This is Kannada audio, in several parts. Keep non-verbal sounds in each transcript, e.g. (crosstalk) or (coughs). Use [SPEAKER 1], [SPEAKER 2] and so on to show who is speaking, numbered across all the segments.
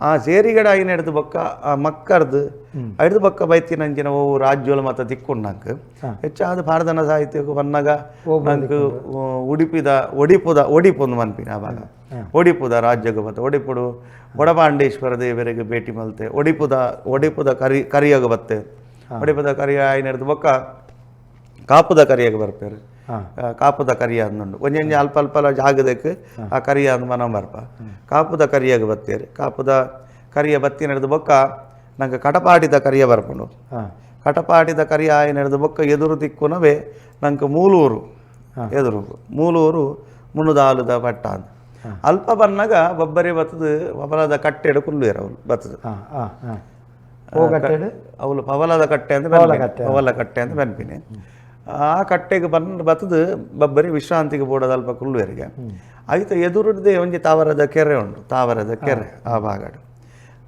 [SPEAKER 1] ಆ ಸೇರಿಗಡ ಆಯ್ನ ಹಿಡಿದು ಬೊಕ್ಕ? ಆ ಮಕ್ಕರ್ದು. ಹಿಡಿದು ಬೊಕ್ಕ ಬೈತಿನಂಚಿನ ಓ ರಾಜ್ಯೋಲ ಮತ ತಿಕ್ಕೊಂಡಂಕ್ ಹೆಚ್ಚಾದ ಭಾರತನ ಸಾಹಿತ್ಯಕ್ಕೆ ಬಂದಾಗ ನಂಗೆ ಉಡುಪಿದ ಒಡಿಪುದ ಒಡಿಪೊಂದು ಮನ್ಪಿನ ಆವಾಗ ಒಡಿಪುದ ರಾಜ್ಯಗ ಬತ್ತ. ಒಡಿಪುಡು ಒಡಪಾಂಡೇಶ್ವರ ದೇವರಿಗೆ ಭೇಟಿ ಮಲ್ತೆ. ಒಡಿಪುದ ಒಡಿಪುದ ಕರಿ ಕರಿಯಾಗ ಬತ್ತೆ. ಒಡಿಪುದ ಕರಿಯ ಆಯ್ನ ಹಿಡಿದು ಬೊಕ್ಕ? ಕಾಪುದ ಕರಿಯಾಗ ಬರ್ಪೇರು. ಕಾಪುದ ಕರಿಯ ಅಂದುಂಡು ಒಂಜೊಂಜಿ ಅಲ್ಪ ಅಲ್ಪ ಜಾಗದಕ್ಕೆ ಆ ಕರಿಯ ಅಂದ್ ಮನ ಬರ್ಪ. ಕಾಪುದ ಕರಿಯಾಗ ಬತ್ತೇರಿ ಕಾಪುದ ಕರಿಯ ಬತ್ತಿ ನಡೆದು ಬೊಕ್ಕ ನಂಗೆ ಕಟಪಾಟಿದ ಕರಿಯ ಬರ್ಪುಂಡು.
[SPEAKER 2] ಹಾಂ.
[SPEAKER 1] ಕಟಪಾಟಿದ ಕರಿಯ ಆಯ ನಡೆದು ಬೊಕ್ಕ ಎದುರು ದಿಕ್ಕುನವೇ ನಂಗೆ ಮೂಲೂರು ಎದುರು. ಮೂಲೂರು ಮುನುದಾಲುದ ಪಟ್ಟ ಅಂತ ಅಲ್ಪ ಬನ್ನಗ ಒಬ್ಬರೇ ಬತ್ತದು ಪವಲದ ಕಟ್ಟೆಡು ಕುಲ್ಲೇರು ಅವಳು ಬತ್ತದು. ಅವಳು ಪವಲದ ಕಟ್ಟೆ ಅಂತ. ಪವಲ ಕಟ್ಟೆ ಅಂತ ಬೆನ್ಪಿನಿ. ಆ ಕಟ್ಟೆಗೆ ಬಂದು ಬತ್ತದು ಬಬ್ಬರಿ ವಿಶ್ರಾಂತಿಗೆ ಬೋಡದ ಅಲ್ಪ ಕುಲ್ಲುವರಿಗೆ ಆಯ್ತು ಎದುರುದೇ ಒಂಜಿ ತಾವರದ ಕೆರೆ ಉಂಟು ತಾವರದ ಕೆರೆ ಆ ಭಾಗಡು.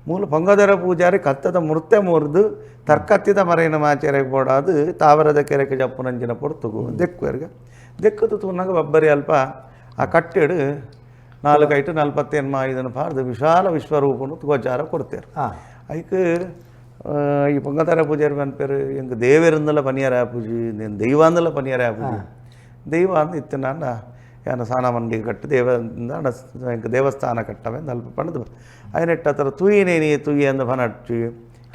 [SPEAKER 1] ಮೂಲ ಪೊಂಗದರ ಪೂಜಾರಿ ಕತ್ತದ ಮುರ್ತೆ ಮುರಿದು ತರ್ಕತ್ತಿದ ಮರೆಯಿನ ಮಾಚೆರೆಗೆ ಬೋಡಾದು ತಾವರದ ಕೆರೆಗೆ ಜಪ್ಪುನಂಚಿನ ಪೊರ್ತುಗು ದೆಕ್ಕುವರಿಗೆ ದೆಕ್ಕದು ತೂನಾಗ ಬಬ್ಬರಿ ಅಲ್ಪ ಆ ಕಟ್ಟೆಡು ನಾಲ್ಕೈಟು ನಲ್ಪತ್ತೇನು ಮಾ ಇದನ್ನು ಪಾರ್ದು ವಿಶಾಲ ವಿಶ್ವರೂಪನು ಗೋಚಾರ ಕೊಡ್ತೇರು.
[SPEAKER 2] ಹಾಂ
[SPEAKER 1] ಐக்கு ಈ ಪಂಗತಾರ ಪೂಜಾರಿ ಮನ ಪೇರು ಎಂಗೆ ದೇವೇರಿಂದಲ ಪನಿಯಾರ ಪೂಜಿ నేను దైవాందల పనియారా పూజ దైవాన్ని ఇత్తనాన్న ಯಾನ ಸ್ನಾನ ಮಂಡಿ ಕಟ್ಟು ದೇವ ದೇವಸ್ಥಾನ ಕಟ್ಟವೆ ನಲ್ಪ ಪಣದು ಐನೆಟ್ಟ ಹತ್ರ ತುಯಿನೇನಿ ತುಯಿ ಅಂದ ಫನಟ್ಟಿ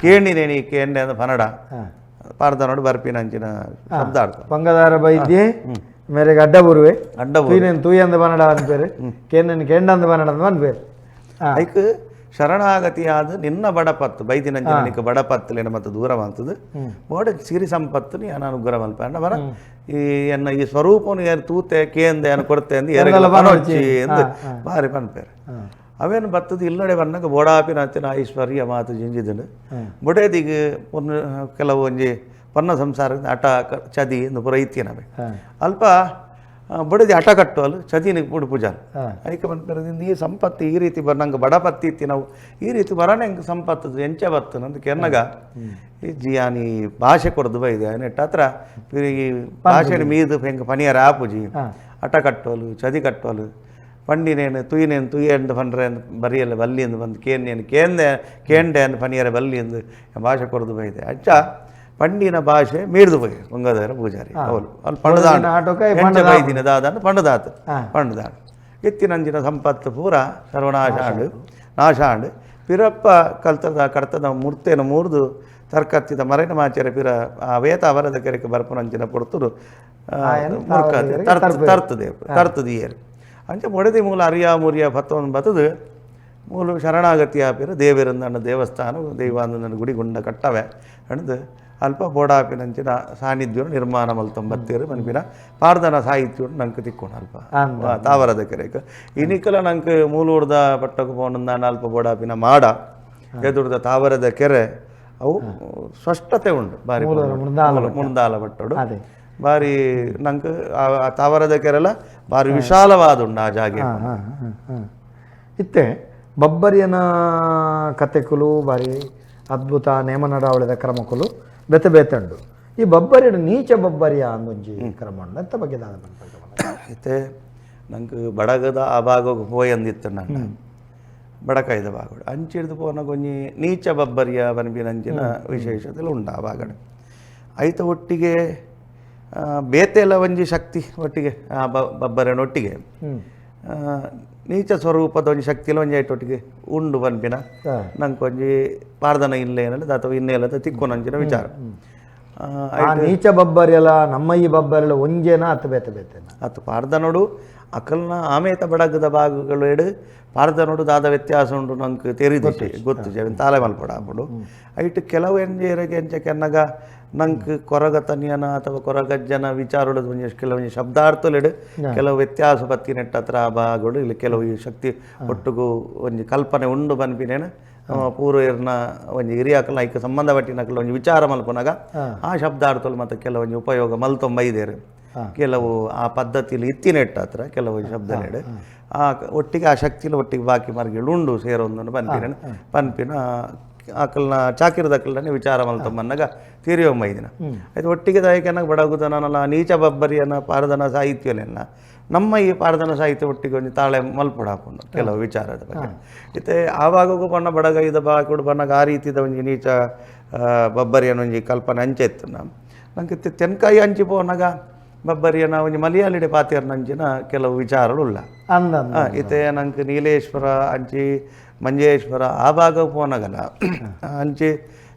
[SPEAKER 1] ಕೇಣಿನೇನಿ ಕೇಂಡೆ ಅಂದ ಫನಡ ಪಾರ್ದನೋಡು ಬರ್ಪಿನ ಅಂಚಿನ ಶಬ್ದ ಆಡ್ತ
[SPEAKER 2] ಪಂಗದಾರ ಬೈದ್ಯೆ ಮೇರೆಗೆ ಅಡ್ಡ ಬರುವೆ
[SPEAKER 1] ಅಡ್ಡ
[SPEAKER 2] ತುಯಿನೇನು ತುಯಿ ಅಂದ ಬನಡ ಅಂದ ಬೇರೆ ಕೇಂಡನ್ ಕೇಂಡ ಅಂದ ಬನಡ ಅಂದ ಬಂದ ಬೇರೆ
[SPEAKER 1] ಐಕ್ ಶರಣಾಗತಿಯಾದ ನಿನ್ನ ಬಡಪತ್ತು ಬೈದಿನಂಚಿನ ನಿಕ್ಕ ಬಡಪತ್ತಲೇನ ಮತ್ತು ದೂರ ಮಾಡ್ತದೆ ಬೋಡ ಸಿರಿ ಸಂಪತ್ತು ನೀ ನಾನು ಅಣ್ಣ ಬರ ಈ ಎನ್ನ ಈ ಸ್ವರೂಪನು ಯಾರು ತೂತೆ ಕೇಂದೆ ಅನ್ನು ಕೊಡ್ತೆ ಅಂದು ಎರಗಲ ಪನೊಚ್ಚಿ ಎಂದು ಬಾರಿ ಪನ್ಪೇರು ಅವೇನು ಬತ್ತದು ಇಲ್ಲಡೆ ಬಂದಾಗ ಬೋಡಾಪಿನ ಹಚ್ಚಿನ ಐಶ್ವರ್ಯ ಮಾತು ಜಿಂಜಿದನು. ಬುಡೇದಿಗೆ ಒಂದು ಕೆಲವು ಒಂಜಿ ಪನ್ನ ಸಂಸಾರ ಅಟ ಚದಿ ಎಂದು ಪುರ
[SPEAKER 2] ನಮಗೆ.
[SPEAKER 1] ಅಲ್ಪ ಬಡದಿ ಅಟ ಕಟ್ಟುವಲು ಚದಿನಿಗೆ ಪುಡು ಪೂಜಾಲು
[SPEAKER 2] ಅದಕ್ಕೆ
[SPEAKER 1] ಐಕ ಬಂದ್ಪರದಿಂದ ಈ ಸಂಪತ್ತು ಈ ರೀತಿ ಬರ್ ನಂಗೆ ಬಡಪತ್ತಿ ಇತ್ತಿ ನಾವು ಈ ರೀತಿ ಬರೋಣ ಹೆಂಗೆ ಸಂಪತ್ತು ಎಂಚೆ ಬರ್ತು ನಂದು ಕೆನ್ನಗ ಈ ಜಿಯಾನಿ ಭಾಷೆ ಕೊಡದು ಬೈದೆ. ನೆಟ್ಟ ಹತ್ರ ಈ ಭಾಷೆ ಮೀದು ಹೆಂಗೆ ಪನಿಯರ ಆಪುಜಿ ಅಟ ಕಟ್ಟೋಲು ಚದಿ ಕಟ್ಟೋಲು ಪಂಡಿನೇನು ತುಯಿನೇನು ತುಯ್ಯ ಎಂದು ಪಂಡ್ರೆ ಎಂದು ಬರಿಯಲ್ಲ ಬಲ್ಲಿ ಎಂದು ಬಂದು ಕೇನೇನು ಕೇಂದೆ ಕೇಂಡೆ ಎಂದು ಪನಿಯರ ಬಲ್ಲಿ ಎಂದು ಭಾಷೆ ಕೊಡದು ಬೈದೆ. ಅಚ್ಚ ಪಂಡಿನ ಭಾಷೆ ಮೀರ್ದು ಬೈ ಮುಂಗದರ ಪೂಜಾರಿ ಅವಳು ಅಲ್ಲಿ ಪಣದಾಂಡ
[SPEAKER 2] ಆಟೋಕ
[SPEAKER 1] ಹೆಂಚ ಬೈದಿನ ದಾದನ್ನು ಪಂಡದಾತು
[SPEAKER 2] ಹಾ.
[SPEAKER 1] ಪಂಡದಾಡು ಎತ್ತಿನಂಜಿನ ಸಂಪತ್ತು ಪೂರ ಸರ್ವನಾಶಾಂಡು ನಾಶಾಂಡು ಪಿರಪ್ಪ ಕಲ್ತದ ಕಡ್ತದ ಮೂರ್ತೆನ ಮೂರ್ದು ತರ್ಕತ್ತಿದ ಮರೈನ ಮಾಚೆರ ಪಿರ ಆ ವೇತ ಅವರದ ಕೆರೆಗೆ ಬರ್ಪನಂಚಿನ ಪೊರ್ತುಡು ಮುರ್ಕತೆ ತರ್ತ ತರ್ತದೆ ತರ್ತದ ಏರು ಅಂಚ ಮೊಡದಿ ಮೂಲ ಅರಿಯ ಮುರಿಯ ಭತ್ತವನ್ನು ಬತ್ತದು ಮೂಲ ಶರಣಾಗತಿಯ ಪಿರ ದೇವರಂದಣ್ಣ ದೇವಸ್ಥಾನ ದೈವಾನಂದನ ಗುಡಿ ಗುಂಡ ಕಟ್ಟವೆ ಅಣದು ಅಲ್ಪ ಬೋಡಾಪಿನಂಚಿನ ಸಾನ್ನಿಧ್ಯ ನಿರ್ಮಾಣ ಮಲ್ತೊಂಬತ್ತೇರು ಮನ್ಪಿನ ಪಾರ್ದನ ಸಾಹಿತ್ಯ ನಂಗೆ ತಿಕ್ಕೋಣ ಅಲ್ಪ. ತಾವರದ ಕೆರೆಗೆ ಇನಿಕಲ ನಂಗೆ ಮೂಲೂರ್ದ ಪಟ್ಟಕ್ಕೆ ಪೋನಂದ ಅಲ್ಪ ಬೋಡಾಪಿನ ಮಾಡ. ಎದುರ್ದ ತಾವರದ ಕೆರೆ ಅವು ಸ್ಪಷ್ಟತೆ ಉಂಟು. ಬಾರಿ ಮುಂದಾಲ ಪಟ್ಟಡು ಬಾರಿ ನಂಗೆ ತಾವರದ ಕೆರೆಲ ಬಾರಿ ವಿಶಾಲವಾದ ಉಂಡು ಆ ಜಾಗೆ.
[SPEAKER 2] ಇತ್ತೆ ಬಬ್ಬರಿಯನ ಕತೆಕುಲು ಬಾರಿ ಅದ್ಭುತ ನೇಮನಡಾವಳಿದ ಕ್ರಮಕ್ಕೂ ಕ್ರಮಕುಲು ಬೆತ್ತ ಬೇತಂಡು. ಈ ಬಬ್ಬರಿಡು ನೀಚ ಬಬ್ಬರಿಯ ಅಂದೊಂಜಿ ಕ್ರಮ ಎಂತ ಬಗ್ಗೆ
[SPEAKER 1] ಐತೆ ನಂಗೆ ಬಡಗದ ಆ ಭಾಗಕ್ಕೆ ಪೋಯಂದಿತ್ತು ನನ್ನ. ಬಡಕಾಯ್ದ ಭಾಗ ಅಂಚಿಡ್ದು ಪೋನ ಕೊಂಜಿ ನೀಚ ಬಬ್ಬರಿಯ ಬನ್ಬಿನಂಚಿನ ವಿಶೇಷತೆ ಉಂಟು ಆ ಭಾಗ ಐತ ಒಟ್ಟಿಗೆ ಬೇತೆಲ್ಲ ಒಂಜಿ ಶಕ್ತಿ ಒಟ್ಟಿಗೆ ಆ ಬಬ್ಬರನ ಒಟ್ಟಿಗೆ. ನೀಚ ಸ್ವರೂಪದ ಒಂಜಿ ಶಕ್ತಿ ಎಲ್ಲ ಒಂಜಿ ಐಟ್ ಒಟ್ಟಿಗೆ ಉಂಡು ಬನ್ಪಿನ
[SPEAKER 2] ಹಾಂ.
[SPEAKER 1] ನಂಗೆ ಒಂಜಿ ಪಾರ್ದನ ಇಲ್ಲ ಏನಲ್ಲ ಅಥವಾ ಇನ್ನೇಲದ ತಿಕ್ಕೊನಂಚಿನ ವಿಚಾರ. ಆ,
[SPEAKER 2] ವಿಚಾರ ನೀಚ ಬಬ್ಬರೆಲ್ಲ ನಮ್ಮ ಈ ಬಬ್ಬರೆಲ್ಲ ಒಂಜೇನ ಅತ್ತ ಬೇತ ಬೇತೆನ?
[SPEAKER 1] ಅತ್ತು ಪಾರ್ದನೋಡು ಅಕಲ್ನ ಆಮೇತ ಬಡಗದ ಭಾಗಗಳು ಎಡು ಪಾರ್ದನೋಡು ದಾದ ವ್ಯತ್ಯಾಸ ಉಂಟು ನಂಗೆ ತೆರಿದಿಟ್ಟೆ ಗೊತ್ತು ಜನ ತಾಲೆ ಮಲ್ಪಡ ಹಾಕೊಂಡು ಐಟು ಕೆಲವು ಎಂಜೇರಿಗೆ ಎಂಚ ಕೆನ್ನಗ ನಂಗೆ ಕೊರಗತನಿಯನ ಅಥವಾ ಕೊರಗಜ್ಜನ ವಿಚಾರಗಳು ಒಂಜಿ ಕೆಲವೊಂದು ಶಬ್ದಾರ್ಥಲೆಡು ಕೆಲವು ವ್ಯತ್ಯಾಸ ಬತ್ತಿ ನೆಟ್ಟ ಹತ್ರ ಆ ಭಾಗಗಳು ಇಲ್ಲಿ ಕೆಲವು ಈ ಶಕ್ತಿ ಒಟ್ಟಿಗೂ ಒಂದು ಕಲ್ಪನೆ ಉಂಡು ಬನ್ಪಿನೇನ ಪೂರ್ವ ಒಂದು ಹಿರಿಯ ಹಿರಿಯಾಕಲ್ನ ಐಕ ಸಂಬಂಧ ಪಟ್ಟಿನಕಲ್ ಒಂಜಿ ವಿಚಾರ ಮಲ್ಪನಾಗ ಆ ಶಬ್ದಾರ್ಥಲು ಮತ್ತು ಕೆಲವೊಂದು ಉಪಯೋಗ ಮಲ್ತೊಂಬೈದೇರು ಕೆಲವು ಆ ಪದ್ಧತಿಯಲ್ಲಿ ಇತ್ತಿನೆಟ್ಟ ಹತ್ರ ಕೆಲವು ಶಬ್ದನೆಡು ಆ ಒಟ್ಟಿಗೆ ಆ ಶಕ್ತಿಲಿ ಒಟ್ಟಿಗೆ ಬಾಕಿ ಮಾರ್ಗಗಳು ಉಂಡು ಸೇರೊಂದು ಪನ್ಪಿನ ಪನ್ಪಿನ ಆಕಲ್ನ ಚಾಕಿರದಕ್ಕಲ್ನೇ ವಿಚಾರ ಮಲ್ತೊಮ್ಮನ್ನಾಗ ತೀರಿಯೊಮ್ಮೈದಿನ ಆಯ್ತು ಒಟ್ಟಿಗೆ ದಾಯಕನಾಗ ಬಡಗುದನಲ್ಲ ನೀಚ ಬಬ್ಬರಿಯನ ಪಾರದನ ಸಾಹಿತ್ಯನೆಲ್ಲ ನಮ್ಮ ಈ ಪಾರದನ ಸಾಹಿತ್ಯ ಒಟ್ಟಿಗೆ ತಾಳೆ ಮಲ್ಪಡ ಹಾಕೊಂಡು ಕೆಲವು ವಿಚಾರದ ಬಗ್ಗೆ. ಇತ್ತೆ ಆವಾಗೂ ಬಣ್ಣ ಬಡಗ ಇದ ಬಾಕುಡು ಬಣ್ಣಗ ಆ ರೀತಿದ ಒಂಜಿ ನೀಚ ಬಬ್ಬರಿಯನ ಒಂಜಿ ಕಲ್ಪನೆ ಅಂಚೆ ಇತ್ತು ನಾವು ನಂಗೆ ಇತ್ತೆ ತೆನ್ಕಾಯಿ ಅಂಚಿ ಪೋನಾಗ ಬಬ್ಬರಿಯನ ಒಂಜಿ ಮಲಯಾಳಿಡೆ ಪಾತಿಯರ್ನ ಅಂಚಿನ ಕೆಲವು. ಆ, ಇತ್ತೆ ನಂಗೆ ನೀಲೇಶ್ವರ ಅಂಚಿ ಮಂಜೇಶ್ವರ ಆ ಭಾಗ ಪೋನಗಲ ಅಂಚಿ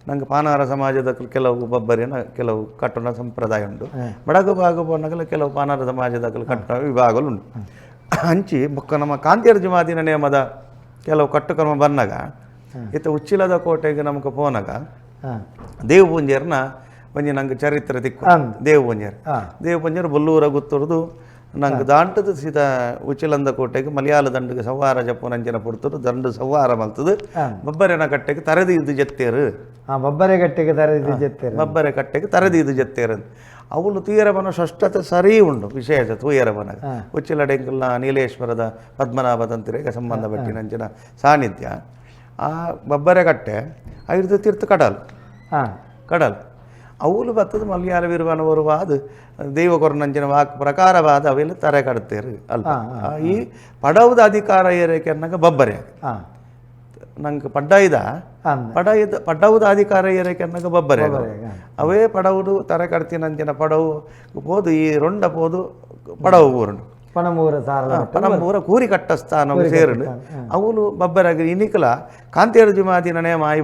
[SPEAKER 1] ನಂಗೆ ಪಾನಾರ ಸಮಾಜದ ಕೆಲವು ಬಬ್ಬರಿನ ಕೆಲವು ಕಟ್ಟಣ ಸಂಪ್ರದಾಯ ಉಂಟು. ಬಡಗು ಭಾಗ ಪೋನಾಗಲ್ಲ ಕೆಲವು ಪಾನಾರ ಸಮಾಜದ ವಿಭಾಗಲು ಉಂಟು. ಹಂಚಿ ಬೊಕ್ಕ ನಮ್ಮ ಕಾಂತಿಯರ್ಜಿ ಮಾದಿನ ನೇಮದ ಕೆಲವು ಕಟ್ಟುಕರ್ಮ ಬಂದಾಗ ಇತ್ತ ಉಚ್ಚಿಲದ ಕೋಟೆಗೆ ನಮಗೆ ಪೋನಾಗ. ದೇವ್ ಪುಂಜರ್ನ ಒಂಜಿ ನಂಗೆ ಚರಿತ್ರೆ ದಿಕ್ಕು. ದೇವ್ ಪುಂಜರ್. ದೇವ್ ಪುಂಜರ್ ಬುಲ್ಲೂರ ಗುತ್ತುರ್ದು ನಂಗೆ ದಾಂಟದ ಸೀದಾ ಉಚಿಲಂದ ಕೋಟೆಗೆ ಮಲಯಾಳ ದಂಡಿಗೆ ಸವ್ವಾರ ಜಪ್ಪುನಂಚಿನ ಪುಡ್ತರು ದಂಡು ಸವ್ವಾರ ಮಲ್ತದು ಬಬ್ಬರಿನ ಕಟ್ಟೆಗೆ ತರದಿ ಇದು ಜತ್ತೇರು
[SPEAKER 2] ಆ ಬಬ್ಬರೆ ಗಟ್ಟಿಗೆ ತರದಿ ಜೆತ್ತೇರು
[SPEAKER 1] ಬಬ್ಬರೆ ಕಟ್ಟೆಗೆ ತರದಿ ಇದು ಜತ್ತೇರು ಅಂತ ಅವಳು ತೂಯರವನ ಷಷ್ಠತೆ ಸರಿ ಉಂಡು ವಿಶೇಷ ತೂಯರವನ ಉಚ್ಚಿಲಡೆಂಕಲ್ನ ನೀಲೇಶ್ವರದ ಪದ್ಮನಾಭ ತಂತ್ರಿಗೆ ಸಂಬಂಧಪಟ್ಟಿನಂಚಿನ ಸಾನ್ನಿಧ್ಯ ಆ ಬಬ್ಬರೆ ಕಟ್ಟೆ ಐದು ತೀರ್ಥ ಕಡಲ್
[SPEAKER 2] ಹಾ
[SPEAKER 1] ಕಡಲ್ ಅವಳು ಬತ್ತದ ಮಲ್ಯಾಲ ವಿರುವನವರುವಾದ ವಾಕ್ ಪ್ರಕಾರವಾದ ಅವೆಲ್ಲ ತರೆ ಕಡ್ತೇರು ಅಲ್ಲ ಈ ಪಡವದ ಅಧಿಕಾರ ಏರಕ್ಕೆ ಅನ್ನಂಗೆ ಬಬ್ಬರೆ ನಂಗೆ ಪಡ್ಡಾಯ್ದ
[SPEAKER 2] ಪಡ
[SPEAKER 1] ಪಡಾಯ್ದ ಪಡವದ ಅಧಿಕಾರ ಏರಕ್ಕೆ ಅನ್ನಂಗೆ ಬಬ್ಬರೆ ಅವೇ ಪಡವುದು ತರೆ ಕಡ್ತಿನಂಚಿನ ಪಡವು ಪೋದು ಈ ರೊಂಡ ಪೋದು ಪಡವು ಊರುಂಡು
[SPEAKER 2] ಪಣಮೂರ
[SPEAKER 1] ಪಣಮೂರ ಕೂರಿ ಕಟ್ಟ ಸ್ಥಾನ ಸೇರುಂಡು ಅವಳು ಬಬ್ಬರಾಗಿ ಇನಿಕಲ ಕಾಂತೇರ್ಜಿ ಮಾತಿನ ನೇಮ ಆಯಿ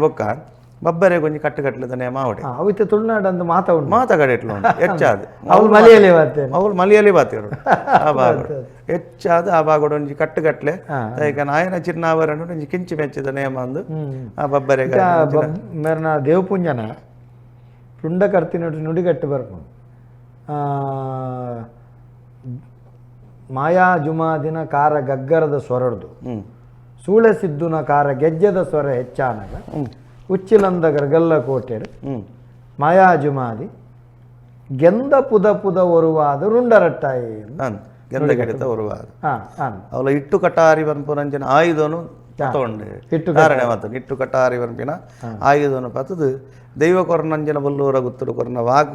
[SPEAKER 1] ಬಬ್ಬರೆ ಕೊಂಚ ಕಟ್ಟುಕಟ್ಲದ ನೇಮ ಮಾವಡಿ.
[SPEAKER 2] ಹಾ ಅವಿತ್ತೆ ತುಳುನಾಡು ಅಂದು ಮಾತ ಉಂಟು.
[SPEAKER 1] ಮಾತಗಡೆಟ್ಲು ಹೆಚ್ಚಾದ.
[SPEAKER 2] ಅವ್ಳು ಮಲೆಯಲ್ಲಿ ಮಾತೆ
[SPEAKER 1] ಅವಳು ಮಲೆಯಲ್ಲಿ ಬಾತಿರು (laughs) ಆ ಭಾಗಡು ಹೆಚ್ಚಾದ ಆ ಭಾಗಡು ಒಂಜಿ ಕಟ್ಟುಗಟ್ಲೆ ಈಗ ನಾಯನ ಚಿನ್ನಾವರಣ ಒಂಜಿ ಕಿಂಚಿ ಮೆಚ್ಚಿದ ನೇಮ ಅಂದು ಆ ಬಬ್ಬರೆ
[SPEAKER 2] ಮೇರ್ನ ದೇವಪುಂಜನ ಪುಂಡ ಕರ್ತಿನೊಟ್ಟು ನುಡಿಗಟ್ಟು ಬರ್ಪುಂಡು ಆ, ಮಾಯಾ ಜುಮಾದಿನ ಕಾರ ಗಗ್ಗರದ ಸ್ವರಡ್ದು. ಸೂಳೆ ಸಿದ್ದುನ ಕಾರ ಗೆಜ್ಜೆದ ಸ್ವರ ಹೆಚ್ಚಾನಗ. ಗರ್ಗಲ್ಲ ಕೋಟೆಡು
[SPEAKER 1] ಹ್ಮ್
[SPEAKER 2] ಮಾಯಾ ಜುಮಾದಿ ಗೆಂದ ಪುದ ಪುದ ಒರುವಾದ ರುಂಡರಟ್ಟಾಯಿ
[SPEAKER 1] ನಾನು ಗೆಂದ
[SPEAKER 2] ಹಾ ಹಾಂ
[SPEAKER 1] ಅವಳ ಇಟ್ಟು ಕಟಾರಿ ಪನ್ಪುನಂಚಿನ ಆಯುಧನು ತಗೊಂಡೆ.
[SPEAKER 2] ಇಟ್ಟು
[SPEAKER 1] ಕಾರಣ ಮಾತು ಇಟ್ಟು ಕಟಾರಿ ಪನ್ಪಿನ ಆಯುಧನು ಪತ್ತದು. ದೈವ ಕೊರನಂಜನ ಬಲ್ಲೂರ ಗುತ್ತುಡು ಕೊರನ ವಾಕ್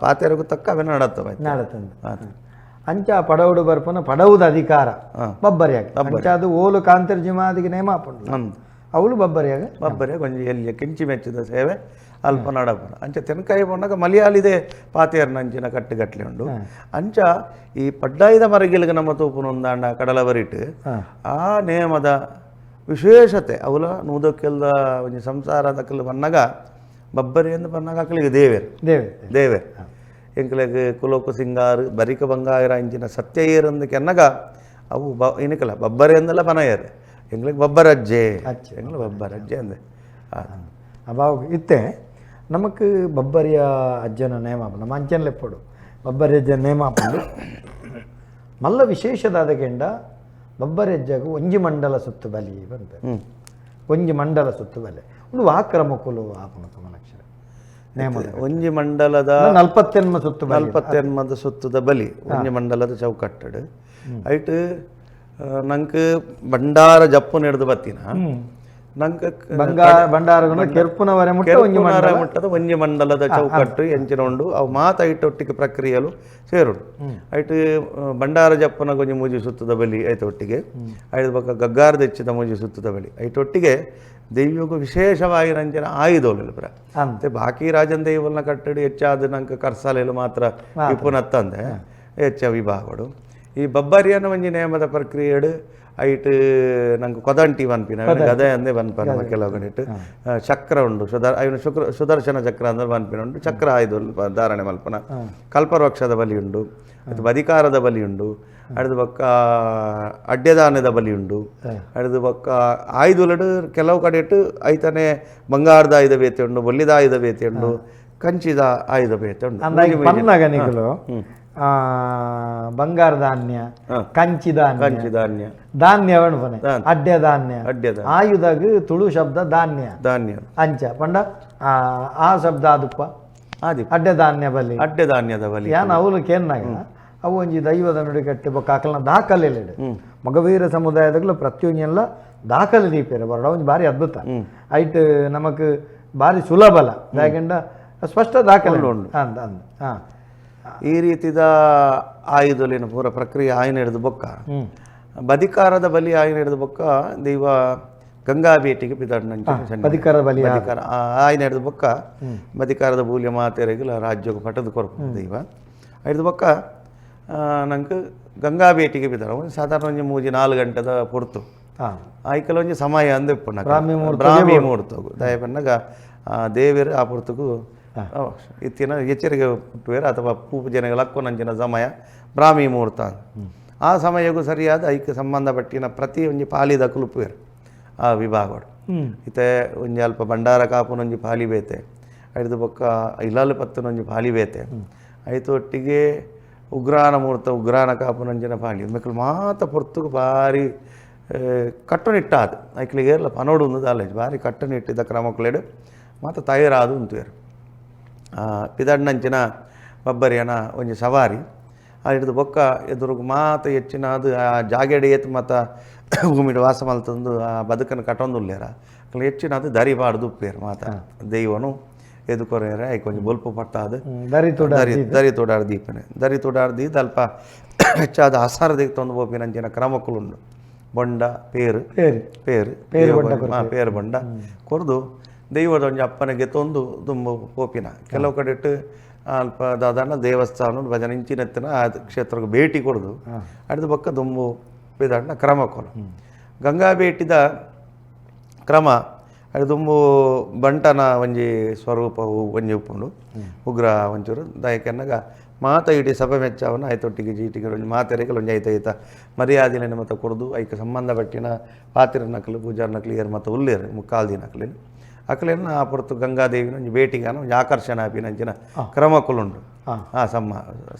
[SPEAKER 1] ಪಾತೆರಗು ತಕ್ಕ ಅವೆ ನಡತ್ತವಾಯ್ತು
[SPEAKER 2] ನಾಡತಂದು
[SPEAKER 1] ಆತು.
[SPEAKER 2] ಅಂಚ ಪಡವುಡು ಬರ್ಪನ ಪಡವುದ ಅಧಿಕಾರ.
[SPEAKER 1] ಹಾ.
[SPEAKER 2] ಬಬ್ಬರಿಯಾಗ. ಅಂಚ ಅದು ಓಲು ಕಾಂತರ್ಜಿಮಾದಿಗೆ ನೇಮ
[SPEAKER 1] ನಮ್ದು
[SPEAKER 2] ಅವಳು ಬಬ್ಬರಿಯಾಗ
[SPEAKER 1] ಬಬ್ಬರೆ ಕೊಂಚ ಎಲ್ಲಿ ಕಿಂಚಿ ಮೆಚ್ಚಿದ ಸೇವೆ ಅಲ್ಪ ನಡಪನ ಅಂಚ ತೆನಕಾಯಿ ಬಂದಾಗ ಮಲಯಾಳಿದೆ ಪಾತೆಯರ್ ನಂಚಿನ ಕಟ್ಟುಗಟ್ಲೆ ಉಂಡು. ಅಂಚ ಈ ಪಡ್ಡಾಯದ ಮರಗಿಲಿಗೆ ನಮ್ಮ ತೂಪುನೊಂದಾಂಡ ಕಡಲ ಬರಿಟ್ಟು ಆ ನೇಮದ ವಿಶೇಷತೆ ಅವಲ ನೂದಕ್ಕೆಲ್ಲ ಒಂಜಿ ಸಂಸಾರದಕ್ಕೆಲ್ಲ ಬಂದಾಗ ಬಬ್ಬರಿ ಎಂದು ಬಂದಾಗ ಅಕ್ಕಲಿಗೆ ದೇವೇರ್
[SPEAKER 2] ದೇವೆ
[SPEAKER 1] ದೇವೆ ಎಂಕ್ಲೆಗ್ ಕುಲೋಕು ಸಿಂಗಾರ್ ಬರಿಕ ಬಂಗಾರ ಇಂಚಿನ ಸತ್ಯ ಏರಂದು ಕೆನ್ನಗ ಅವು ಬ ಇನಕಲ ಬಬ್ಬರಿ ಅಂದಲ್ಲ ಪನಯರು ಎಂಗ್ಲೆಗ್ ಬಬ್ಬರಜ್ಜೆ ಎಂಗ್ಲು ಬಬ್ಬರಜ್ಜೆ ಅಂದೆ.
[SPEAKER 2] ಅಭಾವ ಇತ್ತೆ. ನಮಕ್ ಬಬ್ಬರಿಯ ಅಜ್ಜನ ನೇಮ ನಮ್ಮ ಲೆಪ್ಪಡು ಬಬ್ಬರಿ ಅಜ್ಜನ ನೇಮ ಹಾಪುಂಡು ಮಲ್ಲ ವಿಶೇಷದಾದ ಕೆಂಡ ಬಬ್ಬರಿ ಅಜ್ಜಗು ಒಂಜಿ ಮಂಡಲ ಸುತ್ತು ಬಲಿ ಬಂತ. ಒಂಜಿ ಮಂಡಲ ಸುತ್ತು ಬಲೆ. ಒಂದು ವಾಕ್ರಮಕುಲು ಆಪುಣ ತುಮಲಕ್ಷರ ನೇಮ
[SPEAKER 1] ಒಂಜಿ ಮಂಡಲದ
[SPEAKER 2] ನಲ್ಪತ್ತೆನ್ಮ ಸುತ್ತು
[SPEAKER 1] ನಲ್ಪತ್ತೆನ್ಮದ ಸುತ್ತದ ಬಲಿ. ಒಂಜಿ ಮಂಡಲದ ಚೌಕಟ್ಟಡು. ಐಟ್ ನಂಗೆ ಭಂಡಾರ ಜಪ್ಪು ಹಿಡಿದು ಬತ್ತಿನ? ನಂಗೆ
[SPEAKER 2] ಭಂಡಾರಗುಣ ಕೆರ್ಪುನವರೆ
[SPEAKER 1] ಕೆಂಪುನಾರ ಮಟ್ಟದ ಮಂಡಲದ ಚೌಕಟ್ಟು ಎಂಚಿನೊಂಡು ಅವು ಮಾತ ಐಟೊಟ್ಟಿಗೆ ಪ್ರಕ್ರಿಯೆಲು ಸೇರುಡು ಐಟ್ ಭಂಡಾರ ಜಪ್ಪನ ಗೊಂಜಿ ಮೂಜಿ ಸುತ್ತದ ಬಲಿ ಐತೊಟ್ಟಿಗೆ ಐದು ಪಕ್ಕ ಗಗ್ಗಾರ ದೆಚ್ಚಿದ ಮೂಜಿ ಸುತ್ತದ ಬಲಿ. ಐಟೊಟ್ಟಿಗೆ ದೈವಗೂ ವಿಶೇಷವಾಗಿ ರಂಜನ ಆಯುಧೋಲು ಪುರ.
[SPEAKER 2] ಅಂತೆ
[SPEAKER 1] ಮತ್ತೆ ಬಾಕಿ ರಾಜನ್ ದೈವಲ್ನ ಕಟ್ಟಡಿ ಹೆಚ್ಚಾದ ನಂಗೆ ಕರ್ಸಾಲೆಲು ಮಾತ್ರ ಇಪ್ಪುನತ್ತಂದೆ ಹೆಚ್ಚ ವಿಭಾಗಡು ಈ ಬಬ್ಬರಿಯನ ಒಂಜಿ ನೇಮದ ಪ್ರಕ್ರಿಯೆಡು ಐಟ್ ನಂಗೆ ಕೊದಂಟಿ ಬನ್ಪಿನ ಗದೆ ಅಂದೆ ಬನ್ಪನ ಕೆಲವು ಗಣಿಟ್ ಚಕ್ರ ಉಂಡು. ಐನು ಶುಕ್ರ ಸುದರ್ಶನ ಚಕ್ರ ಅಂದ್ರೆ ಬನ್ಪಿನ ಉಂಡು. ಚಕ್ರ ಆಯ್ದು ಧಾರಣೆ ಮಲ್ಪನ. ಕಲ್ಪವೃಕ್ಷದ ಬಲಿ ಉಂಡು. ಅದು ಬದಿಕಾರದ ಬಲಿ ಉಂಡು. ಅಡ್ದು ಬೊಕ್ಕ ಅಡ್ಡೆದಾನದ ಬಲಿ ಉಂಡು. ಅಡ್ದು ಬೊಕ್ಕ ಆಯ್ದುಲಡು ಕೆಲವು ಕಡೆ ಇಟ್ಟು ಐತನೆ ಬಂಗಾರದ ಆಯುಧ ಬೇತೆ ಉಂಡು ಬೊಲ್ಲಿದ ಆಯುಧ ಬೇತೆ ಉಂಡು ಕಂಚಿದ ಆಯುಧ ಬೇತೆ ಉಂಡು.
[SPEAKER 2] ಬಂಗಾರ ಧಾನ್ಯ ಕಂಚಿ ಧಾನ್ಯ.
[SPEAKER 1] ಧಾನ್ಯ.
[SPEAKER 2] ಧಾನ್ಯ ಅಡ್ಡೆ ಧಾನ್ಯ.
[SPEAKER 1] ಅಡ್ಡ
[SPEAKER 2] ಆಯುಧಗ್ ತುಳು ಶಬ್ದ ಧಾನ್ಯ.
[SPEAKER 1] ಧಾನ್ಯ.
[SPEAKER 2] ಅಂಚ. ಪಂಡ ಆ, ಶಬ್ದ ಆದುಪ್ಪ.
[SPEAKER 1] ಆದಿ
[SPEAKER 2] ಅಡ್ಡೆ ಧಾನ್ಯ ಬಲಿ.
[SPEAKER 1] ಅಡ್ಡ ಧಾನ್ಯದ ಬಲಿ.
[SPEAKER 2] ಯಾನ್ ಅವಲು ಕೇನ್ನಾಗ? ಅವು ಒಂಜಿ ದೈವದ ನುಡಿಗಟ್ಟಿ ಬೊಕ್ಕ ಆಕಲ್ನ ದಾಖಲೆಲೆಡು ಮಗವೀರ ಸಮುದಾಯದಾಗಲು ಪ್ರತಿಯೊಂದೆಲ್ಲ ದಾಖಲೆ ದೀಪಿರ. ಬರಡ ಒಂದು ಬಾರಿ ಅದ್ಭುತ. ಐಟ್ ನಮಕ್ ಬಾರಿ ಸುಲಭಲ ಯಾಕೆಂಡ ಸ್ಪಷ್ಟ ದಾಖಲೆ. ಅಂದ ಅಂದ. ಹಾ.
[SPEAKER 1] ಈ ರೀತಿದ ಆಯುಧಲಿನ ಪೂರ ಪ್ರಕ್ರಿಯೆ ಆಯ್ನ ಹಿಡಿದು ಬೊಕ್ಕ. ಬದಿಕಾರದ ಬಲಿ ಆಯ್ನ ಹಿಡಿದು ಬೊಕ್ಕ ದೈವ ಗಂಗಾ ಭೇಟಿಗೆ ಬಿದಣ್ಣಂಚ
[SPEAKER 2] ಅಧಿಕಾರದ ಬಲಿ
[SPEAKER 1] ಬದಿಕಾರ ಆಯ್ನ ಹಿಡಿದು ಬೊಕ್ಕ ಬದಿಕಾರದ ಬೂಲ್ಯ ಮಾತೆರೆಗಿಲ್ಲ ರಾಜ್ಯಕ್ಕೆ ಪಟದ ಕೊರಪು ದೈವ. ಹಿಡಿದು ಬೊಕ್ಕ ನಂಗೆ ಗಂಗಾ ಭೇಟಿಗೆ ಬಿದ್ದಾರ ಒಂದು ಸಾಧಾರಣ ಒಂಜಿ ಮೂಜಿ ನಾಲ್ಕು ಗಂಟೆದ ಪೊರ್ತು.
[SPEAKER 2] ಆಯ್ಕೆಲ್ಲ
[SPEAKER 1] ಆಯ್ಕಲ ಒಂಜಿ ಸಮಯ ಅಂದ ಇಪ್ಪುನ
[SPEAKER 2] ಬ್ರಾಹ್ಮಿ ಮುಹೂರ್ತ
[SPEAKER 1] ಬ್ರಾಹ್ಮಿ ಮುಹೂರ್ತಗು. ದಯ ಪನ್ನಗ ದೇವೇರು ಆ ಪೊರ್ತುಗು ಇತ್ತಿನ ಎಚ್ಚರಿಕೆ ಹುಟ್ಟುವೇರು ಅಥವಾ ಪೂಪು ನಂಜಿನ ಸಮಯ ಬ್ರಾಹ್ಮಿ ಮುಹೂರ್ತ. ಅಂತ. ಆ ಸಮಯಕ್ಕೂ ಸರಿಯಾದ ಐಕ್ಯ ಸಂಬಂಧಪಟ್ಟಿನ ಪ್ರತಿ ಒಂಜಿ ಪಾಲಿದ ಕುಲುಪುವೇರು ಆ ವಿಭಾಗಗಳು ಇತ್ತೆ ಒಂಜಿ ಅಲ್ಪ ಭಂಡಾರ ಕಾಪುನೊಂಜಿ ಪಾಲಿ ಬೇತೆ. ಐದು ಬೊಕ್ಕ ಇಲಾಲು ಪತ್ತನೊಂಜಿ ಪಾಲಿ ಬೇತೆ. ಐತು ಒಟ್ಟಿಗೆ ಉಗ್ರಾನ ಮುಹೂರ್ತ ಉಗ್ರಾನ ಕಾಪುನೊಂಜಿನ ಪಾಲಿ. ಮಕ್ಕಳು ಮಾತ ಪೊರ್ತುಗು ಭಾರಿ ಕಟ್ಟುನಿಟ್ಟ ಅದು ಐಕ್ಲಿಗೆ ಎಲ್ಲ ಪನೋಡು ಒಂದು ದಾಲೇಜ್ ಭಾರಿ ಕಟ್ಟುನಿಟ್ಟಿದ್ದ ಕ್ರಮಕ್ಕಳೆಡು ಮಾತ ತಯಾರಾದು ಪಿದಣ್ಣಂಚಿನ ಬಬ್ಬರಿಯನ ಒಂಜಿ ಸವಾರಿ. ಆ ಹಿಡಿದು ಬೊಕ್ಕ ಎದುರುಗು ಮಾತ ಹೆಚ್ಚಿನ ಅದು ಆ ಜಾಗೆಡೆ ಏತ್ ಮತ್ತು (coughs) ಭೂಮಿಡ್ ವಾಸ ಮಲ್ತಂದು ಆ ಬದುಕನ್ನು ಕಟ್ಟೊಂದುಲ್ಲೇರ. ಅಕ್ಲ ಹೆಚ್ಚಿನ ಅದು ದರಿ ಬಾಡ್ದು ಉಪ್ಪೇರು ಮಾತ. ದೈವನು ಎದುಕೊರೇರ ಐ ಕೊಂಚ ಬೊಲ್ಪು ಪಟ್ಟಾದ.
[SPEAKER 2] ದರಿ
[SPEAKER 1] ದರಿ ದರಿ ತೋಡಾಡ್ ದೀಪನೆ. ದರಿ ತೋಡಾಡ್ ದೀದ ಅಲ್ಪ (coughs) ಹೆಚ್ಚಾದ ಹಸಾರ ದಿಗ್ ತೊಂದು ಬೋಪಿನಂಚಿನ ಕ್ರಮಕ್ಕುಲುಂಡು. ಬೊಂಡ ಪೇರು. ಪೇರು.
[SPEAKER 2] ಪೇರು.
[SPEAKER 1] ಪೇರು ಬೊಂಡ ಕೊರ್ದು ದೈವದ ಒಂಜಿ ಅಪ್ಪನಿಗೆ ತೊಂದು ತುಂಬ ಪೋಪಿನ ಕೆಲವು ಕಡೆ ಇಟ್ಟು ಅಲ್ಪ ದಾದಾನ ದೇವಸ್ಥಾನ ಭಜನೆ ಇಂಚಿನೆತ್ತಿನ ಆ ಕ್ಷೇತ್ರಕ್ಕೆ ಭೇಟಿ ಕೊಡೋದು ಅಡ್ದು ಪಕ್ಕ ದುಂಬು ಬಿದಾಡಿನ ಕ್ರಮ ಕೊಲು ಗಂಗಾ ಭೇಟಿದ ಕ್ರಮ ಅದು ದುಂಬು ಬಂಟನ ಒಂಜಿ ಸ್ವರೂಪ ಒಂಜಿ ಉಪ್ಪುಂಡು ಉಗ್ರ ಒಂಚೂರು ದಯಕೆನ್ನಗ ಮಾತ ಇಡೀ ಸಭೆ ಮೆಚ್ಚವನ್ನ ಐತೊಟ್ಟಿಗೆ ಜೀಟಿಗೆ ಒಂದು ಮಾತೆರೆಗೆ ಒಂಜಿ ಐತ ಐತ ಮರ್ಯಾದಿನ ಮತ ಕೊಡ್ದು ಐಕ ಸಂಬಂಧಪಟ್ಟಿನ ಪಾತಿರ ನಕಲು ಪೂಜಾರ್ ನಕಲಿ ಏರ್ ಮತ ಉಲ್ಲೇರು ಮುಕ್ಕಾಲ್ದಿ ನಕಲಿನ ಅಕಲೇನ ಆ ಪೊರ್ತು ಗಂಗಾದೇವಿನ ಒಂಜಿ ಭೇಟಿಗಾನ ಒಂಜಿ ಆಕರ್ಷಣ ಆಪಿನಂಚಿನ ಕ್ರಮಕುಲುಂಡು ಆ ಸಮ್ಮ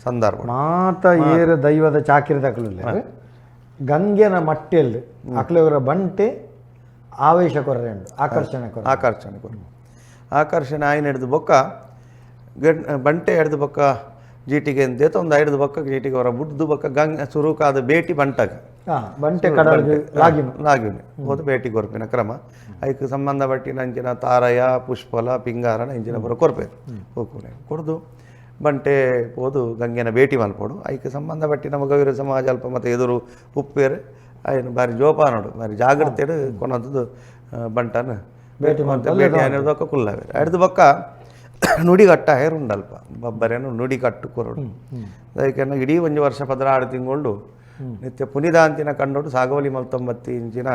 [SPEAKER 1] ಸಂದರ್ಭ.
[SPEAKER 2] ಮಾತ ಏರ ದೈವದ ಚಾಕಿರದ ಚಾಕಿರದಕಲಿಲ್ಲ ಗಂಗೆನ ಮಟ್ಟೆಲ್ದು ಅಕ್ಲೆವರ ಬಂಟೆ ಆವೇಶ ಕೊರ್ರೆಂಡು ಆಕರ್ಷಣೆ ಕೊರ
[SPEAKER 1] ಆಕರ್ಷಣೆ ಕೊರ ಆಕರ್ಷಣೆ ಆಯ್ನ ಹಿಡಿದು ಬೊಕ್ಕ ಬಂಟೆ ಹಿಡಿದು ಬೊಕ್ಕ ಜೀಟಿಗೆ ಅಂತ ಒಂದು ಹಿಡಿದು ಬೊಕ್ಕ ಜೀಟಿಗೆ ಹೊರ ಬುಡ್ದು ಬೊಕ್ಕ ಗಂಗ ಸುರುಕಾದ ಭೇಟಿ ಬಂಟಗ.
[SPEAKER 2] ಬಂಟೆ ಲಾಗಿನು.
[SPEAKER 1] ಲಾಗಿನೆ. ಹೋದ ಭೇಟಿ ಕೊರ್ಪಿನ ಕ್ರಮ. ಐಕ್ ಸಂಬಂಧಪಟ್ಟಿನ ಅಂಚಿನ ತಾರಯ ಪುಷ್ಪಲ ಪಿಂಗಾರನ ಇಂಚಿನ ಬರ ಕೊರ್ಪೇರು ಹೋಗ್ಕೊನೆ ಕೊಡ್ದು ಬಂಟೆ ಹೋದು ಗಂಗೆನ ಭೇಟಿ ಮಲ್ಪೋಡು ಐಕ್ ನಮ್ಮ ಮಗವೀರ ಸಮಾಜ ಅಲ್ಪ ಮತ್ತು ಎದುರು ಉಪ್ಪೇರು ಅಯ್ಯನು ಬಾರಿ ಜೋಪಾನೋಡು ಬಾರಿ ಜಾಗ್ರತೆ ಕೊನದ್ದು ಬಂಟನ
[SPEAKER 2] ಭೇಟಿ
[SPEAKER 1] ಭೇಟಿ ಬಕ್ಕ ನುಡಿ ಕಟ್ಟ ಹಿಡ್ದು ಬೊಕ್ಕ ನುಡಿಗಟ್ಟ ಹೇರುಂಡಲ್ಪ. ಬಬ್ಬರೇನು ನುಡಿಗಟ್ಟು ಕೊರಡು. ಅದಕ್ಕೆ ಇಡೀ ಒಂದು ವರ್ಷ ಪದರಾರು ತಿಂಗಳು ನಿತ್ಯ ಪುನಿದಾಂತಿನ ಕಂಡೋಡು ಸಾಗವಲಿ ಮಲ್ತೊಂಬತ್ತಿ ಇಂಚಿನ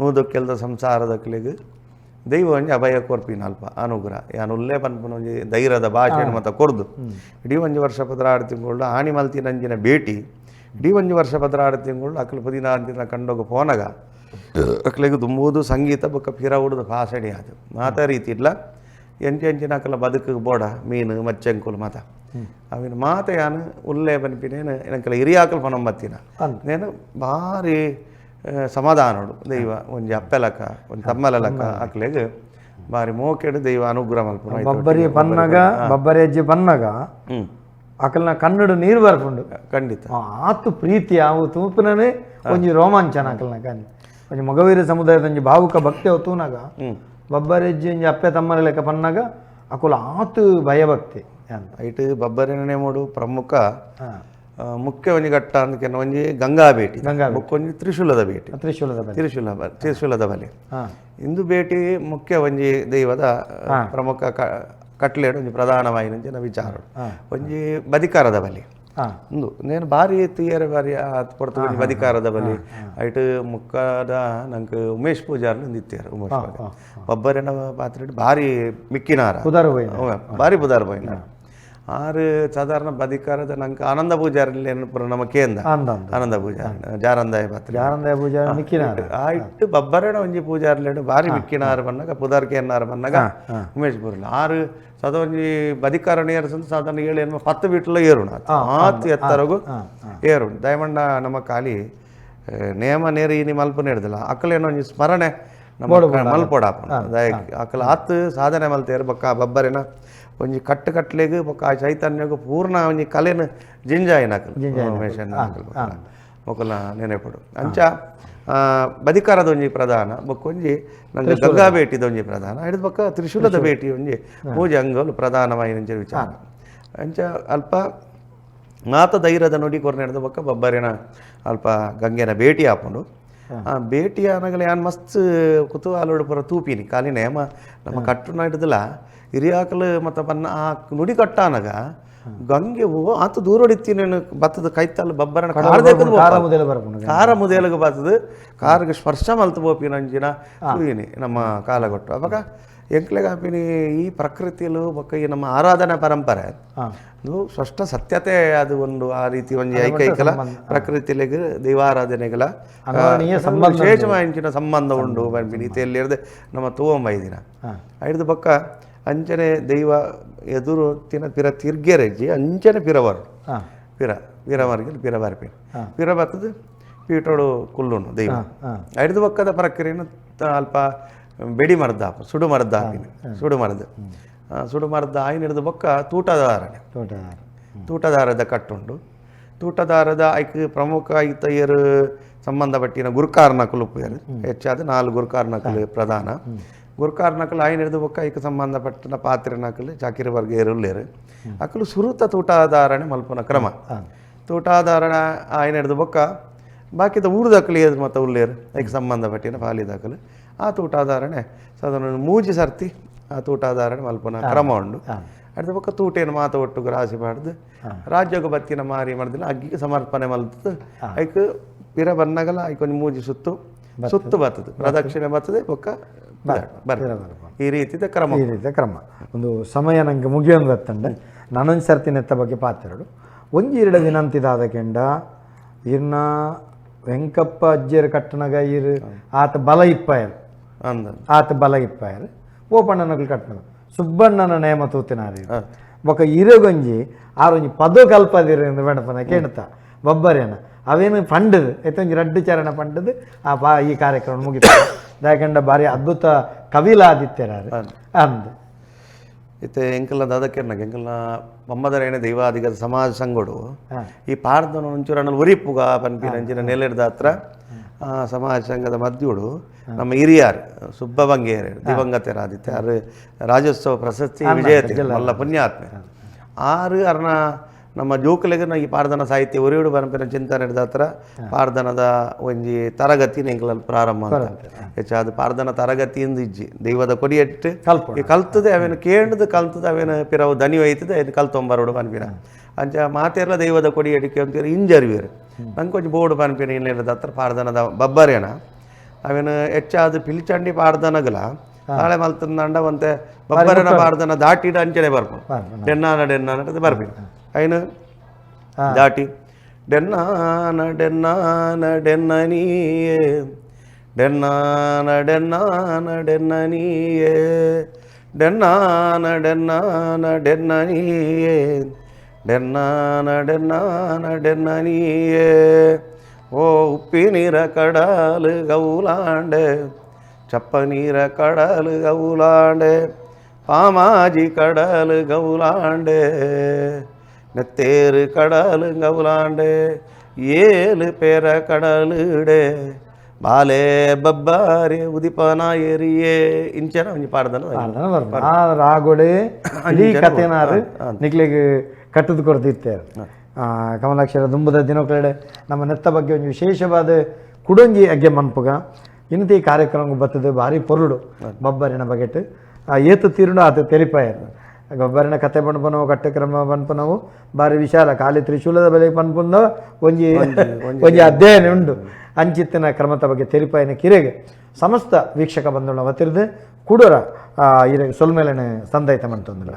[SPEAKER 1] ನೂದು ಕೆಲ್ದ ಸಂಸಾರದ ಕ್ಲಿಗ್. ದೈವ ಒಂಜಿ ಅಭಯ ಕೊರ್ಪಿನ ಅಲ್ಪ ಅನುಗ್ರಹ. ಯಾನು ಉಲ್ಲೇ ಪನ್ಪುನ ಒಂಜಿ ಧೈರ್ಯದ ಭಾಷೆ ಮತ ಕೊರ್ದು ಇಡೀ ಒಂಜಿ ವರ್ಷ ಪದರಾರು ತಿಂಗಳು ಆಣಿ ಮಲ್ತಿನಂಚಿನ ಭೇಟಿ. ಇಡೀ ಒಂಜಿ ವರ್ಷ ಪದರಾರು ತಿಂಗಳು ಅಕ್ಲು ಪುದಿನಾಂತಿನ ಕಂಡೋಗ ಫೋನಗ ಅಕ್ಲಿಗೆ ದುಂಬುದು ಸಂಗೀತ ಬೊಕ್ಕ ಪಿರವುಡುದು ಭಾಷಣಿ ಅದು ಮಾತ ರೀತಿ ಇಲ್ಲ ಎಂಚು ಎಂಚಿನ ಅಕಲ ಬದುಕು ಬೋಡ ಮೀನು ಮಚ್ಚಂಕುಲು ಮಾತ. ಅವಿನ ಮಾತ ಯಾನು ಉಲ್ಲೇ ಬನ್ಪಿನೇನು ಏನಕಲ ಹಿರಿಯಾಕಲ್ ಪನೊಂಬತ್ತಿನ నేను ಭಾರಿ ಆ, ಸಮಾಧಾನೋಡು ದೈವ ಒಂಜಿ ಅಪ್ಪೆಲಕ ಒಂಜಿ ತಮ್ಮಲಕ ಅಕ್ಲೆಗ್ ಬಾರಿ ಮೋಕೆಡು ದೈವ ಅನುಗ್ರಹ ಮಲ್ಪುನ
[SPEAKER 2] ಬಬ್ಬರಿ ಪನ್ನಗ ಬಬ್ಬರಿ ಅಜ್ಜಿ ಪನ್ನಗ
[SPEAKER 1] ಹ್ಞೂ
[SPEAKER 2] ಅಕಲ್ನ ಕನ್ನಡ ನೀರು ಬರ್ಪುಂಡು
[SPEAKER 1] ಖಂಡಿತ
[SPEAKER 2] ಆತು ಪ್ರೀತಿ ಅವು ತೂಪುನನೆ ಒಂಜಿ ರೋಮಾಂಚನ ಅಕಲ್ನ ಕಾನಿ ಒಂಜಿ ಮಗವೀರ ಸಮುದಾಯದ ಒಂಜಿ ಭಾವುಕ ಭಕ್ತಿ ಅವು ತೂನಗ
[SPEAKER 1] ಹ್ಞೂ
[SPEAKER 2] ಬಬ್ಬರಿ ಅಜ್ಜಿ ಒಂಜಿ ಅಪ್ಪೆ ತಮ್ಮನ ಲೆಕ್ಕ ಪನ್ನಗ ಅಕುಲ ಆತು ಭಯಭಕ್ತಿ ಅಂತ
[SPEAKER 1] ಐಟ್ ಬಬ್ಬರಿನೇ ಮೂಡು ಪ್ರಮುಖ
[SPEAKER 2] ಹಾ
[SPEAKER 1] ಆ, ಮುಖ್ಯ ಒಂಜಿ ಘಟ್ಟ ಅಂದಕ್ಕೆ ಒಂಜಿ ಗಂಗಾ ಭೇಟಿ
[SPEAKER 2] ಗಂಗಾ
[SPEAKER 1] ಬೊಕ್ಕೊಂಜಿ ತ್ರಿಶೂಲದ ಭೇಟಿ
[SPEAKER 2] ತ್ರಿಶೂಲದ ಬಲಿ
[SPEAKER 1] ತ್ರಿಶೂಲ ಬ- ತ್ರಿಶೂಲದ ಬಲಿ
[SPEAKER 2] ಹಾ
[SPEAKER 1] ಇಂದು ಭೇಟಿ ಮುಖ್ಯ ಒಂಜಿ ದೈವದ ಪ್ರಮುಖ ಕ- ಕಟ್ಲೆಡ್ ಒಂಜಿ ಪ್ರಧಾನವಾಯಿನಂಚಿನ ವಿಚಾರ ಒಂಜಿ ಬದಿಕಾರದ ಬಲಿ
[SPEAKER 2] ಹಾ
[SPEAKER 1] ಒಂದು ನೇನು ಭಾರಿ ತೀಯರೆ ಬಾರಿ ಪೊರ್ತು ಒಂಜಿ ಬದಿಕಾರದ ಬಲಿ. ಐಟ್ ಮುಕ್ಕದ ನಂಗೆ ಉಮೇಶ್ ಪೂಜಾರ್ಲು ನಿತ್ಯಾರ ಉಮೇಶ್ ಒಬ್ಬರೇನ ಪಾತ್ರ ಭಾರಿ ಮಿಕ್ಕಿನಾರ.
[SPEAKER 2] ಕುದಾರು
[SPEAKER 1] ಬಾರಿ ಭಾರಿ ಬುಧಾರ ಪೋಯಿನ ಆರು ಸಾಧಾರಣ ಬದಿಕಾರದ ನಂಗೆ ಆನಂದ ಪೂಜಾರಲ್ಲಿ ಏನು ನಮ್ಮ ಕೇಂದ್ರ
[SPEAKER 2] ಅಂದ
[SPEAKER 1] ಆನಂದ ಪೂಜಾರಿ ಜಾರಂದಾಯ ಪಾತ್ರೆ
[SPEAKER 2] ಯಾರಂದ ಪೂಜೆ ಮಿಕ್ಕಿನಾರ
[SPEAKER 1] ಆ ಇಟ್ಟು ಬಬ್ಬರಣ ಒಂಜಿ ಪೂಜಾರ್ಲೆಡು ಬಾರಿ ಮಿಕ್ಕಿನಾರು ಬನ್ನಗ ಪುದಾರ್ಕೆ ಎನ್ನಾರು ಬನ್ನಗ ಉಮೇಶ್ ಪುರ್ಲ ಆರು ಸದ ಒಂಜಿ ಬದಿಕಾರ ಏರ್ಸಂದು ಸಾಧಾರಣ ಏಳು ಎನ್ಮ ಪತ್ತು ಬಿಟ್ಲ ಏರುಣ ಆತು ಎತ್ತರಗು ಏರುಣ ದಯಮಂಡ ನಮ್ಮ ಕಾಲಿ ಆ, ನೇಮ ನೇರು ಇನಿ ಮಲ್ಪು ಹಿಡ್ದಿಲ್ಲ ಅಕ್ಕಲೇನೋ ಒಂಜಿ ಸ್ಮರಣೆ ನಮ್ಮ ಮಲ್ಪೊಡಾಪ ಅಕ್ಕಲ ಆತು ಸಾಧನೆ ಮಲ್ತೇರು ಬೊಕ್ಕ ಆ ಬಬ್ಬರಿನ ಒಂಜಿ ಕಟ್ಟು ಕಟ್ಲೆಗ್ ಬೊಕ ಆ ಚೈತನ್ಯಗು ಪೂರ್ಣ ಒಂಜಿ ಕಲೆನು ಜಿಂಜಾಯಿನ ಉಮೇಶನ್ ಮೊಕಲ ನೆನೆಪಡು. ಅಂಚ ಬದಿಕಾರದ ಒಂಜಿ ಪ್ರಧಾನ ಬೊಕ್ಕೊಂಜಿ ನಂಗೆ ಗಂಗಾ ಭೇಟಿದ ಒಂಜಿ ಪ್ರಧಾನ. ಹಿಡಿದು ಬೊಕ್ಕ ತ್ರಿಶೂಲದ ಭೇಟಿ ಒಂಜಿ ಪೂಜೆ ಅಂಗಲು ಪ್ರಧಾನವಾಯಿನ ವಿಚಾರ. ಅಂಚ ಅಲ್ಪ ಮಾತ ಧೈರ್ಯದ ನುಡಿ ಕೊರ್ನೆಡ್ದ ಬೊಕ್ಕ ಬಬ್ಬರಿನ ಅಲ್ಪ ಗಂಗೆನ ಭೇಟಿ ಹಾಕೊಂಡು ಆ ಭೇಟಿ ಆನಗಲ ಯಾನ್ ಮಸ್ತ್ ಕುತೂಹಲೋಡು ಪರ ತೂಪಿನಿ ಕಾಲಿನ. ಏಮ ನಮ್ಮ ಕಟ್ಟುನ ಹಿಡಿದಲ್ಲ. ಹಿರಿಯಾಕಲು ಮತ್ತು ಬನ್ನ ಆ ನುಡಿ ಕಟ್ಟಾನಗ ಗಂಗೆ ಆತ ದೂರ ಹೊಡಿತೀನಿ ಬತ್ತದ ಕೈತಲ್ಲ ಬಬ್ಬರನ
[SPEAKER 2] ಕಾರ
[SPEAKER 1] ಮುದೇಲಗ ಬತ್ತದ. ಕಾರ್ಗೆ ಸ್ಪರ್ಶ ಮಲ್ತು ಬೋಪಿನ ಅಂಜಿನ ನಮ್ಮ ಕಾಲಗೊಟ್ಟು ಅವಾಗ ಎಂಕ್ಲೆಗ ಹಾಪಿನಿ ಈ ಪ್ರಕೃತಿಯಲ್ಲೂ ಮಕ್ಕ ಈ ನಮ್ಮ ಆರಾಧನಾ ಪರಂಪರೆ. ಅದು ಸ್ಪಷ್ಟ ಸತ್ಯತೆ ಅದು ಒಂದು ಆ ರೀತಿ ಒಂದು ಐಕೈಕಲ ಪ್ರಕೃತಿಲೆಗ್ ದೈವಾರಾಧನೆಗಳ ವಿಶೇಷವಾಂಚಿನ ಸಂಬಂಧ ಉಂಡು ಬಂದ್ಬಿಡಿ ಇತೆಯಲ್ಲಿ ಇರದೆ ನಮ್ಮ ತೂವಂಬ
[SPEAKER 2] ದಿನ
[SPEAKER 1] ಐದು ಪಕ್ಕ ಅಂಚನೆ ದೈವ ಎದುರು ತಿನ ಪಿರ ತಿರ್ಗೆರೆಜ್ಜಿ ಅಂಚನೆ ಪಿರವರು. ಪಿರ ಪಿರವರ್ಗೆ ಪಿರ ಬರ್ಪೇನೆ ಪಿರ ಬರ್ತದೆ ಪೀಟೋಡು ಕುಲ್ಲುನು ದೈವ ಐದು ಪಕ್ಕದ ಪ್ರಕ್ರಿಯೆಯನ್ನು ಅಲ್ಪ ಬೆಡಿ ಮರದ ಸುಡು ಮರದ ಹಾಕಿನಿ ಸುಡು ಮರದ. ಆ, ಸುಡು ಮರದ ಆಯ್ನ ಹಿಡಿದು ಬೊಕ್ಕ ತೂಟದಾರನೆ.
[SPEAKER 2] ತೋಟ
[SPEAKER 1] ತೂಟದಾರದ ಕಟ್ಟುಂಡು ತೂಟದಾರದ ಐಕ್ ಪ್ರಮುಖ ಐತಯ್ಯರು ಸಂಬಂಧಪಟ್ಟಿನ ಗುರುಕಾರ್ನಕಲು ಉಪಯೋಗ ಹೆಚ್ಚಾದ ನಾಲ್ಕು ಗುರುಕಾರ್ನಕಲು ಪ್ರಧಾನ. ಗುರುಕಾರ್ನಕಲು ಆಯ್ನ ಹಿಡಿದು ಬೊಕ್ಕ ಐಕ್ ಸಂಬಂಧಪಟ್ಟಿನ ಪಾತ್ರೆನಕಲು ಚಾಕಿರಿ ವರ್ಗ ಇರುಳ್ಳೇರು ಅಕಲು ಸುರುತ ತೂಟಧಾರಣೆ ಮಲ್ಪನ ಕ್ರಮ. ತೂಟಾಧಾರಣ ಆಯ್ನ ಹಿಡಿದು ಬೊಕ್ಕ ಬಾಕಿದ ಊರ್ದಕ್ಕಲಿ ಎದು ಮತ್ತು ಉಳ್ಳೇರು ಐಕ್ ಸಂಬಂಧಪಟ್ಟಿನ ಪಾಲಿದಾಕಲು ಆ ತೂಟಾಧಾರಣೆ ಸಾಧಾರಣ ಮೂಜಿ ಸರ್ತಿ ಆ ತೂಟಾಧಾರಣೆ ಮಲ್ಪನ ಕ್ರಮ ಉಂಡು ಅಡ್ದ ಪಕ್ಕ ತೂಟೇನು ಮಾತ ಒಟ್ಟು ರಾಶಿ ಮಾಡ್ದು ರಾಜ್ಯೋಗ ಬತ್ತಿನ ಮಾರಿ ಮಾಡ್ದಿನ ಅಗ್ಗಿಗೆ ಸಮರ್ಪಣೆ ಮಲ್ತದ್ದು ಐಕ್ ಪಿರ ಬನ್ನಗಲ ಐಕೊಂದು ಮೂಜಿ ಸುತ್ತು ಸುತ್ತು ಬರ್ತದೆ. ಪ್ರದಕ್ಷಿಣೆ ಬರ್ತದೆ ಪಕ್ಕ ಬರ್ತದೆ. ಈ ರೀತಿ ಕ್ರಮ.
[SPEAKER 2] ಈ ರೀತಿಯ ಕ್ರಮ. ಒಂದು ಸಮಯ ನಂಗೆ ಮುಗಿಯೊಂದು ಬತ್ತಂಡೆ ನಾನೊಂದು ಸರ್ತಿ ನೆತ್ತ ಬಗ್ಗೆ ಪಾತ್ರೆಡು. ಒಂಜಿ ಎರಡು ವಿನಂತಿದಾದ ಕೆಂಡ ಇರ್ನ ವೆಂಕಪ್ಪ ಅಜ್ಜಿಯರು ಕಟ್ಟನಗ ಇರ್ ಆತ ಬಲ ಇಪ್ಪಾಯರು
[SPEAKER 1] ಅಂದ
[SPEAKER 2] ಆತ ಬಲ ಇಪ್ಪಾಯರು ಓಪಣ್ಣನಗಳು ಕಟ್ಟನಗ ಸುಬ್ಬಣ್ಣನ ನೇಮ ತೂತಿನಾರಿ ಬೊಕ ಇರಗೊಂಜಿ ಆರೊಂಜಿ ಪದೋ ಕಲ್ಪದಿರು ಎಂದು ಬೆಣಪನ ಕೇಳ್ತ. ಬಬ್ಬರೇನ ಅವೇನು ಪಂಡದು ಎತ್ತೊಂಜಿ ರಡ್ಡು ಚರಣ ಪಂಡದು ಆ ಬಾ ಈ ಕಾರ್ಯಕ್ರಮ ಮುಗಿತು. (coughs) ದಾಯಕಂಡ ಬಾರಿ ಅದ್ಭುತ ಕವಿಲಾದಿತ್ಯರಾರು ಅಂದ.
[SPEAKER 1] ಇತ್ತೆ ಎಂಕಲ್ನ ದಾದಕ್ಕೆರ್ನಾಗ ಎಂಕಲ್ನ ಬೊಮ್ಮದರೇನೆ ದೈವಾದಿಗದ ಸಮಾಜ ಸಂಘಡು ಈ ಪಾರ್ದನ ಒಂಚೂರನಲ್ಲಿ ಉರಿಪುಗ ಪನ್ಪಿನ ಅಂಚಿನ ನೆಲೆಡ್ದ ಹತ್ರ ಆ, ಸಮಾಜ ಸಂಘದ ಮಧ್ಯುಡು ನಮ್ಮ ಹಿರಿಯರು ಸುಬ್ಬ ಬಂಗೇರು ದಿವಂಗತರಾದಿತ್ಯ ಆರು ರಾಜ್ಯೋತ್ಸವ ಪ್ರಶಸ್ತಿ ವಿಜೇತೆ ಮಲ್ಲ ಪುಣ್ಯಾತ್ಮೆ. ಆರು ಅರ್ನ ನಮ್ಮ ಜೋಕುಲೆಗನ ಈ ಪಾರ್ದನ ಸಾಹಿತ್ಯ ಉರಿಯುಡು ಬರಂಪಿನ ಚಿಂತನೆ ಹತ್ರ ಪಾರ್ದನದ ಒಂಜಿ ತರಗತಿ ಎಂಕಲಲ್ಲಿ ಪ್ರಾರಂಭ ಅಂತ. ಅದು ಪಾರ್ದನ ತರಗತಿಯಿಂದ ಇಜ್ಜಿ. ದೈವದ ಕೊಡಿಯಟ್ಟು
[SPEAKER 2] ಕಲ್ಪೊಡು.
[SPEAKER 1] ಈ ಕಲ್ತದೆ ಅವೇನು ಕೇಂದ್ರದ ಕಲ್ತದ ಅವೇನು ಪಿರವು ದನಿ ಒಯ್ತದೆ ಅದು ಕಲ್ತೊಂಬರೋಡು ಪನ್ಪಿನ ಅಂಚ ಮಾತೆಲ್ಲ ದೈವದ ಕೊಡಿ ಅಡಿಕೆ ಅಂತೀರ ಇಂಜರ್ವಿಯರು. ನಂಗೆ ಕೊಂಚ ಬೋರ್ಡ್ ಪನ್ಪಿನ ಇನ್ನೇನದ ಹತ್ರ ಪಾರ್ದನದ ಬಬ್ಬರೇನ. ಅವೇನು ಹೆಚ್ಚಾದ ಪಿಲಿಚಂಡಿ ಪಾರ್ದನಗಲ ನಾಳೆ ಮಲ್ತಂದಂಡ ಒಂತೆ ಬಬ್ಬರನ ಪಾರ್ದನ ದಾಟಿಡ ಅಂಚನೆ ಬರ್ಕೊಂಡು ಡೆನ್ನಾನ ಡೆನ್ನಾನ ಅಂತ ಬರ್ಬೇಕು ಐನು ದಾಟಿ ಡೆನ್ನಾನ ಡೆನ್ನಾನ ಡೆನ್ನನಿಯೇ ಡೆನ್ನಾನ ಡೆನ್ನಾನ ಡೆನ್ನನಿಯೇ ಡೆನ್ನಾನ ಡೆನ್ನಾನ ಡೆನ್ನನಿಯೇ ಡೆನ್ನಾನ ಡೆನ್ನಾನ ಡೆನ್ನನಿಯೇ ಓ ಉಪ್ಪಿ ನೀರ ಕಡಲು ಗೌಲಾಂಡೆ ಚಪ್ಪ ನೀರ ಕಡಲು ಗೌಲಾಂಡೆ பாமாஜி கடல் கவுலாண்டே நெத்தேரு கடல் கவுலாண்டே ஏழு பேர கடலுடே ಬಾಲೆ ಬಬ್ಬಾರೆ ಉದಿಪನ ಏರಿಯೇ ಇಂಚನ ಒಂಜಿ ಪಾಡ್ದನ
[SPEAKER 2] ಪಾಡ್ದನ ಬರ್ಬೋದು ಆ ರಾಗೋಡೆ ಇಡೀ ಕಥೆನಾರು ನಿಕ್ಲಿಗೆ ಕಟ್ಟದು ಕೊಡ್ತಿತ್ತೇರು ಕಮಲಾಕ್ಷರ ದುಂಬದ ದಿನಕಳೆಡೆ ನಮ್ಮ ನೆತ್ತ ಬಗ್ಗೆ ಒಂದು ವಿಶೇಷವಾದ ಕುಡಂಗಿ ಅಗ್ಗೆ ಮನ್ಪುಗ. ಇಂತಿ ಕಾರ್ಯಕ್ರಮ ಬರ್ತದೆ ಭಾರಿ ಪೊರುಡು ಬಬ್ಬರಿನ ಬಗೆಟ್ ಆ ಏತು ತೀರುಡು ಆತ ತೆಲಿಪಾಯರು ಗೊಬ್ಬರಿನ ಕತೆ ಪನ್ಪನವು ಕಟ್ಟಕ್ರಮ ಪನ್ಪನವು ಭಾರಿ ವಿಶಾಲ ಖಾಲಿ ತ್ರಿಶೂಲದ ಬೆಲೆ ಪನ್ಪುಂದ (laughs) ಒಂಜಿ ಒಂಜಿ ಅಧ್ಯಯನ ಉಂಡು. ಅಂಚಿತ್ತಿನ ಕ್ರಮದ ಬಗ್ಗೆ ತೆಲಿಪಾಯಿನ ಕಿರೆಗೆ ಸಮಸ್ತ ವೀಕ್ಷಕ ಬಂಧುಗಳ ವತಿರ್ದು ಕೂಡರ ಇರ ಸೊಲ್ಮೇಲನೆ ಸಂದಾಯಿತ ಮಂತಂದಿಲ್ಲ